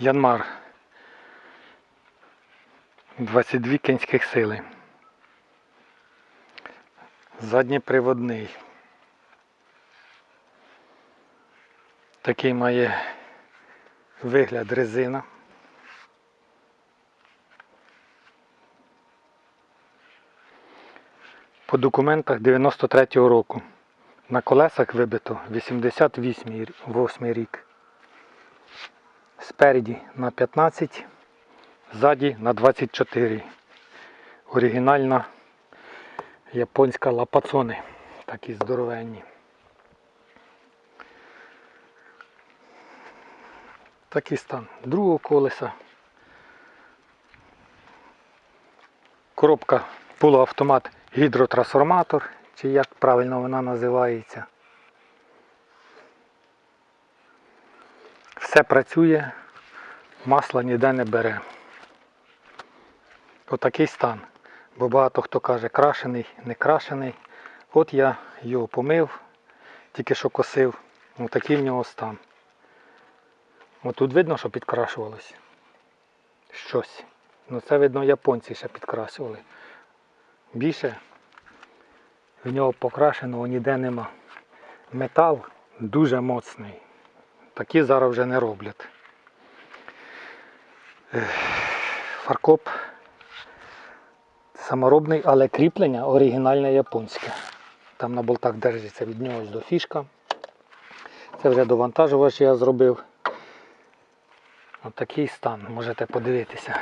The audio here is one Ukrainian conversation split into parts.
Янмар. 22 кінських сили. Задньоприводний. Такий має вигляд резина. По документах 93-го року. На колесах вибито 88 рі- 8 рік. Спереді на 15, ззаді на 24. Оригінальна японська лапацони. Такі здоровенні. Такий стан другого колеса. Коробка полуавтомат гідротрансформатор, чи як правильно вона називається. Все працює, масла ніде не бере. Отакий стан. Бо багато хто каже крашений, не крашений. От я його помив, тільки що косив. Отакий в нього стан. От тут видно, що підкрашувалось щось. Ну це видно японці ще підкрасували. Більше в нього покрашеного ніде нема. Метал дуже моцний. Такі зараз вже не роблять. Фаркоп саморобний, але кріплення оригінальне японське. Там на болтах держиться від нього до фішка. Це вже довантажувач я зробив. Ось такий стан, можете подивитися.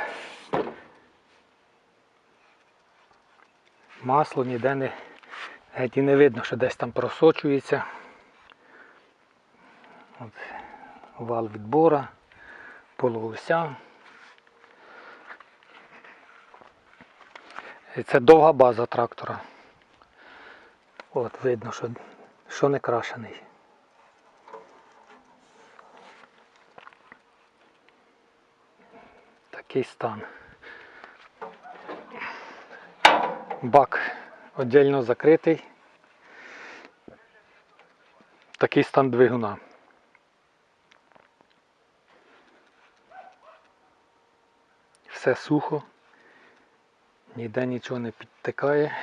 Масло ніде не геть і не видно, що десь там просочується. От, вал відбора, полуося. І це довга база трактора. От видно, що, що не крашений. Такий стан. Бак віддільно закритий. Такий стан двигуна. Все сухо, ніде нічого не підтикає.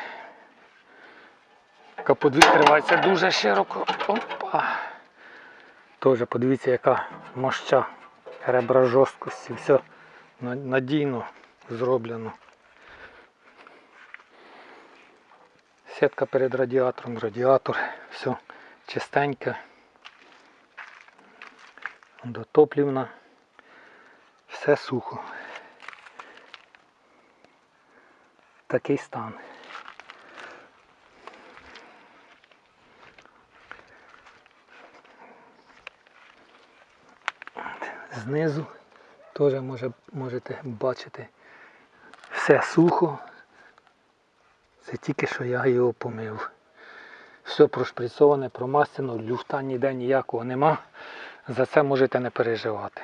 Капот відкривається дуже широко. Опа. Теж подивіться, яка моща, ребра жорсткості, все надійно зроблено. Сітка перед радіатором, радіатор, все чистеньке. Дотоплівна. Все сухо. Такий стан. Знизу теж може, можете бачити все сухо. Це тільки що я його помив. Все прошприцоване, промастено, люфта ніде ніякого нема. За це можете не переживати.